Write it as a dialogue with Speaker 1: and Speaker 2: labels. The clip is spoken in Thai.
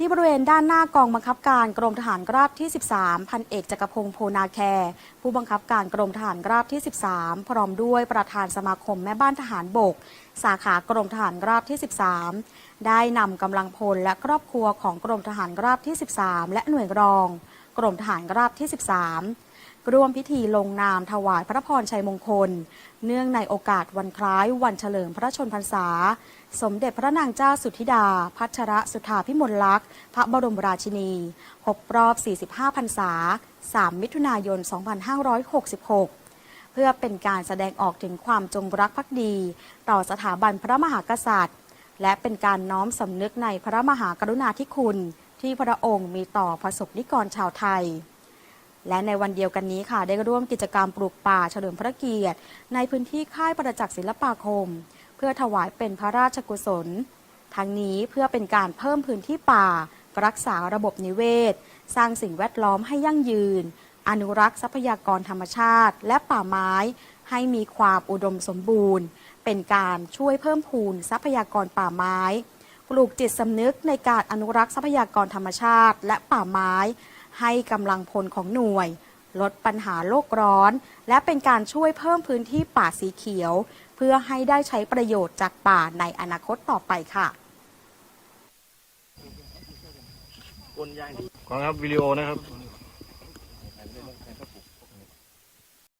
Speaker 1: ที่บริเวณด้านหน้ากองบังคับการกรมทหารราบที่ 13 พันเอกจักรพงศ์โพนาแคผู้บังคับการกรมทหารราบที่ 13 พร้อมด้วยประธานสมาคมแม่บ้านทหารบก สาขากรมทหารราบที่ 13 ได้นำกำลังพลและครอบครัวของกรมทหารราบที่ 13 และหน่วยรอง กรมทหารราบที่ 13 ร่วมพิธีลงนามถวายพระพรชัยมงคล เนื่องในโอกาสวันคล้ายวันเฉลิมพระชนพรรษา สมเด็จพระนางเจ้าสุธิดา พัชรสุธาพิมลลักษณ์พระบรมราชินีครบรอบ 45 พรรษา 3 มิถุนายน 2566เพื่อเป็นการแสดงออกถึงความจงรักภักดี ต่อสถาบันพระมหากษัตริย์ และเป็นการน้อมสำนึกในพระมหากรุณาธิคุณ ที่พระองค์มีต่อประสบนิกรชาวไทย และในวันเดียวกันนี้ค่ะ ได้ร่วมกิจกรรมปลูกป่าเฉลิมพระเกียรติ ในพื้นที่ค่ายประจักษ์ศิลปาคม เพื่อถวายเป็นพระราชกุศล ทั้งนี้เพื่อเป็นการเพิ่มพื้นที่ป่า รักษาระบบนิเวศ สร้างสิ่งแวดล้อมให้ยั่งยืน อนุรักษ์ทรัพยากรธรรมชาติ และป่าไม้ ให้มีความอุดมสมบูรณ์ เป็นการช่วยเพิ่มพูนทรัพยากรป่าไม้ ปลูกจิตสำนึกในการอนุรักษ์ทรัพยากรธรรมชาติ และป่าไม้ ให้กำลังพลของหน่วย ลดปัญหาโลกร้อน และเป็นการช่วยเพิ่มพื้นที่ป่าสีเขียว เพื่อให้ได้ใช้ประโยชน์จากป่าในอนาคตต่อไปค่ะ
Speaker 2: กองครับวิดีโอนะครับ